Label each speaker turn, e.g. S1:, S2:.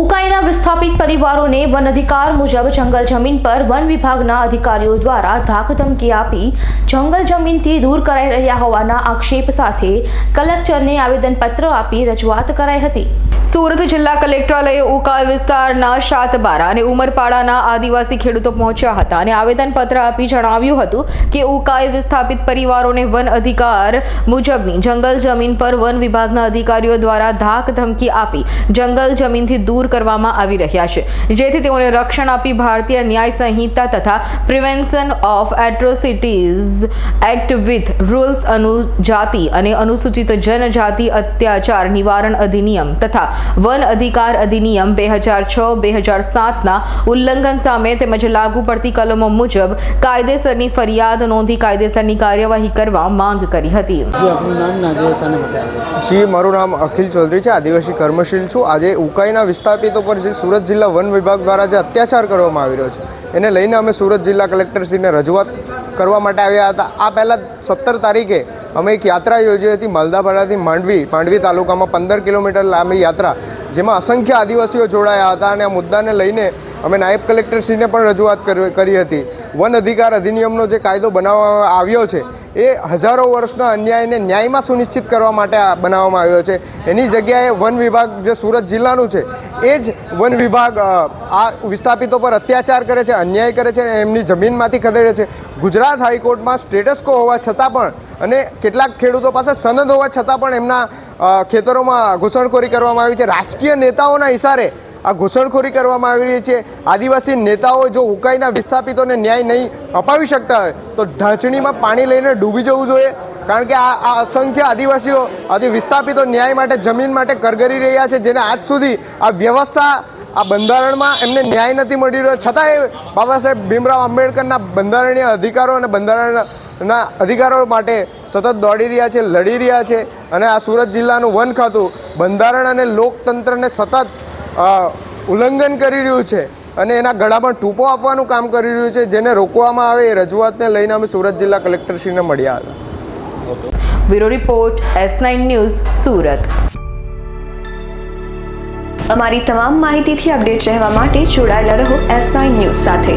S1: ઉકાઈના વિસ્થાપિત પરિવારોને વન અધિકાર મુજબ જંગલ જમીન પર વન વિભાગના અધિકારીઓ દ્વારા ધાકધમકી આપી જંગલ જમીનથી દૂર કરાઈ રહ્યા હોવાના આક્ષેપ સાથે કલેક્ટરને આવેદનપત્ર આપી રજૂઆત કરાઈ હતી. સુરત જિલ્લા કલેક્ટરાલયે ઉકાઈ વિસ્તારના શાતબારા અને ઉમરપાડાના આદિવાસી ખેડૂતો પહોંચ્યા હતા અને આવેદનપત્ર આપી જણાવ્યું હતું કે ઉકાઈ વિસ્થાપિત પરિવારોને વન અધિકાર મુજબની જંગલ જમીન પર વન વિભાગના અધિકારીઓ દ્વારા ધાક ધમકી આપી જંગલ જમીનથી દૂર કરવામાં આવી રહ્યા છે. જેથી તેઓને રક્ષણ આપી ભારતીય ન્યાય સંહિતા તથા prevention of atrocities act with rules અનુજાતિ અને અનુસૂચિત જનજાતિ અત્યાચાર નિવારણ અધિનિયમ તથા વન અધિકાર અધિનિયમ બે હજાર છ બે હજાર સાતના ઉલ્લંઘન સામે તેમજ લાગુ પડતી કલમો મુજબ કાયદેસરની ફરિયાદ નોંધી કાયદેસરની કાર્યવાહી કરવા માંગ કરી હતી.
S2: જી આપનું નામ નાજેશ અને બતાવો
S3: જી મારું નામ અખિલ ચૌધરી છે. આદિવાસી કર્મશીલ છું. આજે ઉકાઈના વિસ્થાપિતો પર જે સુરત જિલ્લા વન વિભાગ દ્વારા જે અત્યાચાર કરવામાં આવી રહ્યો છે એને લઈને અમે સુરત જિલ્લા કલેક્ટરશ્રીને રજૂઆત કરવા માટે આવ્યા હતા. આ પહેલાં સત્તર તારીખે અમે એક યાત્રા યોજી હતી માલદાપાડાથી માંડવી માંડવી તાલુકામાં પંદર કિલોમીટર લાંબી યાત્રા, જેમાં અસંખ્ય આદિવાસીઓ જોડાયા હતા અને આ મુદ્દાને લઈને અમે નાયબ કલેક્ટરશ્રીને પણ રજૂઆત કરી હતી. વન અધિકાર અધિનિયમનો જે કાયદો બનાવવામાં આવ્યો છે એ હજારો વર્ષના અન્યાયને ન્યાયમાં સુનિશ્ચિત કરવા માટે આ બનાવવામાં આવ્યો છે. એની જગ્યાએ વન વિભાગ જે સુરત જિલ્લાનું છે, એ જ વન વિભાગ આ વિસ્થાપિતો પર અત્યાચાર કરે છે, અન્યાય કરે છે અને એમની જમીનમાંથી ખદેડે છે. ગુજરાત હાઈકોર્ટમાં સ્ટેટસકો હોવા છતાં પણ અને કેટલાક ખેડૂતો પાસે સનદ હોવા છતાં પણ એમના ખેતરોમાં ઘૂસણખોરી કરવામાં આવી છે. રાજકીય નેતાઓના ઇશારે આ ઘૂસણખોરી કરવામાં આવી રહી છે. આદિવાસી નેતાઓ જો ઉકાઈના વિસ્થાપિતોને ન્યાય નહીં અપાવી શકતા હોય, તો ઢાંચણીમાં પાણી લઈને ડૂબી જવું જોઈએ. કારણ કે આ આ અસંખ્ય આદિવાસીઓ આજે વિસ્થાપિતો ન્યાય માટે, જમીન માટે કરગરી રહ્યા છે, જેને આજ સુધી આ વ્યવસ્થા આ બંધારણમાં એમને ન્યાય નથી મળી રહ્યો. છતાંય બાબા સાહેબ ભીમરાવ આંબેડકરના બંધારણીય અધિકારો અને બંધારણના અધિકારો માટે સતત દોડી રહ્યા છે, લડી રહ્યા છે. અને આ સુરત જિલ્લાનું વન ખાતું બંધારણ અને લોકતંત્રને સતત ઉલ્લંઘન કરી રહ્યું છે અને એના ગળામાં ટૂંપો આપવાનું કામ કરી રહ્યું છે જેને રોકવામાં આવે એ રજૂઆતને લઈને અમે સુરત જિલ્લા કલેક્ટરશ્રીને મળ્યા હતા.
S1: Bureau report S nine news Surat.
S4: અમારી તમામ માહિતીથી અપડેટ રહેવા માટે જોડાયેલા રહો એસ નાઇન ન્યૂઝ સાથે.